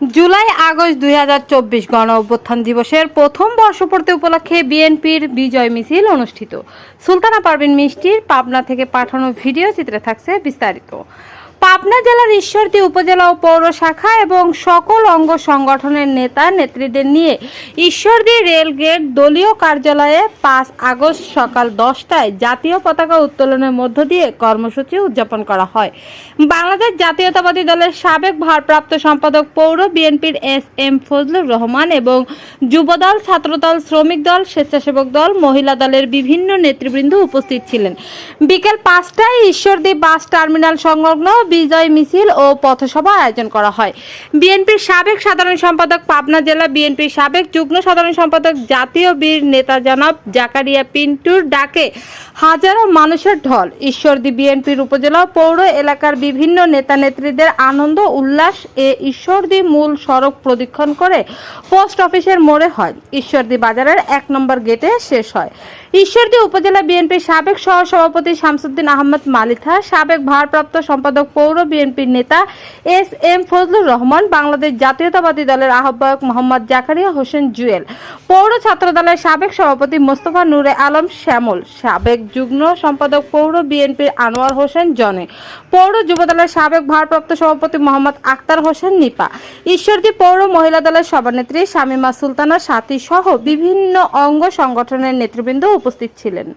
July, August দুই হাজার চব্বিশ গণ অভ্যুত্থান দিবসের প্রথম বর্ষপূর্তি উপলক্ষে বিএনপির বিজয় মিছিল অনুষ্ঠিত। সুলতানা পারভিন মিষ্টির পাবনা থেকে পাঠানো ভিডিও চিত্রে থাকছে বিস্তারিত। পাবনা জেলার ঈশ্বরদী উপজেলা ও পৌর শাখা এবং সকল অঙ্গ সংগঠনের নেতা নেত্রীদের নিয়ে ঈশ্বরদী রেলগেট দলীয় কার্যালয়ে পাঁচ আগস্ট সকাল দশটায় জাতীয় পতাকা উত্তোলনের মধ্য দিয়ে কর্মসূচি উদযাপন করা হয়। বাংলাদেশ জাতীয়তাবাদী দলের সাবেক ভারপ্রাপ্ত সম্পাদক পৌর বিএনপির এস এম ফজলুর রহমান এবং যুবদল, ছাত্রদল, শ্রমিক দল, স্বেচ্ছাসেবক দল, মহিলা দলের বিভিন্ন নেতৃবৃন্দ উপস্থিত ছিলেন। বিকেল পাঁচটায় ঈশ্বরদী বাস টার্মিনাল সংলগ্ন বিজয় মিছিল ও পথসভা আয়োজন করা হয়। বিএনপির সাবেক সাধারণ সম্পাদক পাবনা জেলা, বিএনপির সাবেক যুগ্ম সাধারণ সম্পাদক জাতীয় বীর নেতা জনাব জাকারিয়া পিন্টুর ডাকে হাজারো মানুষের ঢল। ঈশ্বরদী বিএনপির উপজেলা পৌর এলাকার বিভিন্ন নেতা নেত্রীদের আনন্দ, উল্লাস এ ঈশ্বরদী মূল সড়ক প্রদক্ষিণ করে পোস্ট অফিসের মোড়ে হয়। ঈশ্বরদী বাজারের এক নম্বর গেটে শেষ হয়। ঈশ্বরদী উপজেলা বিএনপির সাবেক সহ সভাপতি শামসুদ্দিন আহমদ মালিথা, সাবেক ভারপ্রাপ্ত সম্পাদক পৌর বিএনপির নেতা এস এম ফজলুর রহমান, বাংলাদেশ জাতীয়তাবাদী দলের আহ্বায়ক মোহাম্মদ জাকারিয়া হোসেন জুয়েল, পৌর ছাত্র দলের সাবেক সভাপতি মোস্তফা নূরে আলম শ্যামল, সাবেক যুগ্ম সম্পাদক পৌর বিএনপির আনোয়ার হোসেন জনে, পৌর যুব দলের সাবেক ভারপ্রাপ্ত সভাপতি মোহাম্মদ আক্তার হোসেন নিপা, ঈশ্বরদী পৌর মহিলা দলের সভানেত্রী শামিমা সুলতানা সাথী সহ বিভিন্ন অঙ্গ সংগঠনের নেতৃবৃন্দ উপস্থিত ছিলেন।